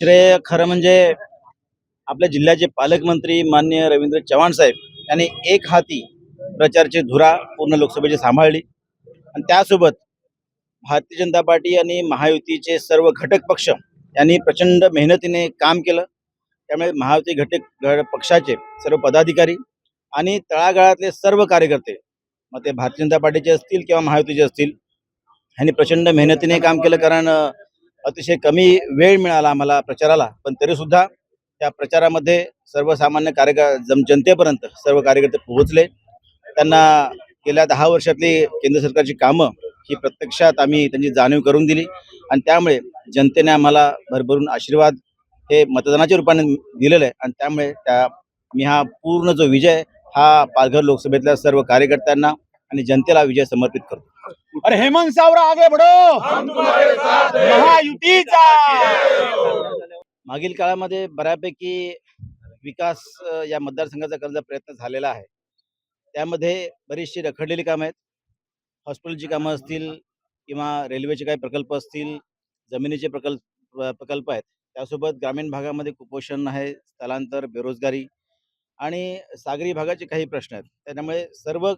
श्रेय खरं म्हणजे आपल्या जिल्ह्याचे पालकमंत्री मान्य रवींद्र चव्हाण साहेब यांनी एक हाती प्रचारची धुरा पूर्ण लोकसभेची सांभाळली. आणि त्यासोबत भारतीय जनता पार्टी आणि महायुतीचे सर्व घटक पक्ष यांनी प्रचंड मेहनतीने काम केलं. त्यामुळे महायुती घटक पक्षाचे सर्व पदाधिकारी आणि तळागाळातले सर्व कार्यकर्ते मग ते भारतीय जनता पार्टीचे असतील किंवा महायुतीचे असतील यांनी प्रचंड मेहनतीने काम केलं. कारण अतिशय कमी वेळ मिळाला आम्हाला प्रचाराला पण तरीसुद्धा त्या प्रचारामध्ये सर्वसामान्य कार्यकर जम जनतेपर्यंत सर्व कार्यकर्ते पोहोचले. त्यांना गेल्या दहा वर्षातली केंद्र सरकारची कामं ही प्रत्यक्षात आम्ही त्यांची जाणीव करून दिली आणि त्यामुळे जनतेने आम्हाला भरभरून आशीर्वाद हे मतदानाच्या रूपाने दिलेलं आहे आणि त्यामुळे त्या मी हा पूर्ण जो विजय हा पालघर लोकसभेतल्या सर्व कार्यकर्त्यांना आणि जनतेला विजय समर्पित करतो. अरे हेमंत सावरा आगे बढ़ो। महायुतीचा। मागील काळामध्ये बऱ्यापैकी विकास या मतदारसंघाचा करण्याचा प्रयत्न झालेला आहे. त्यामध्ये बरीचशी रखडलेली कामं आहेत. हॉस्पिटलची कामं असतील किंवा रेल्वेचे काही प्रकल्प असतील जमिनीचे प्रकल्प प्र- प्रकल्प आहेत. त्यासोबत ग्रामीण भागामध्ये कुपोषण आहे स्थलांतर बेरोजगारी आणि सागरी भागाचे काही प्रश्न आहेत. त्याच्यामुळे सर्व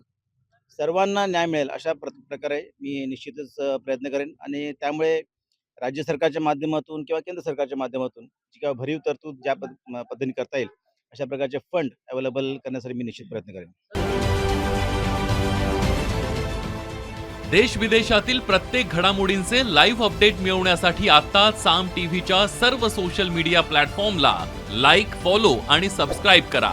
सर्वांना न्याय मिळेल अशा प्र प्रकारे मी निश्चितच प्रयत्न करेन. आणि त्यामुळे राज्य सरकारच्या माध्यमातून किंवा केंद्र सरकारच्या माध्यमातून जी काय भरीव तरतूद ज्या पद पद्धतीने करता येईल अशा प्रकारचे फंड अवेलेबल करण्यासाठी मी निश्चित प्रयत्न करेन. देश विदेशातील प्रत्येक घडामोडींचे लाईव्ह अपडेट मिळवण्यासाठी आता साम टीव्हीच्या सर्व सोशल मीडिया प्लॅटफॉर्मला लाईक फॉलो आणि सबस्क्राईब करा.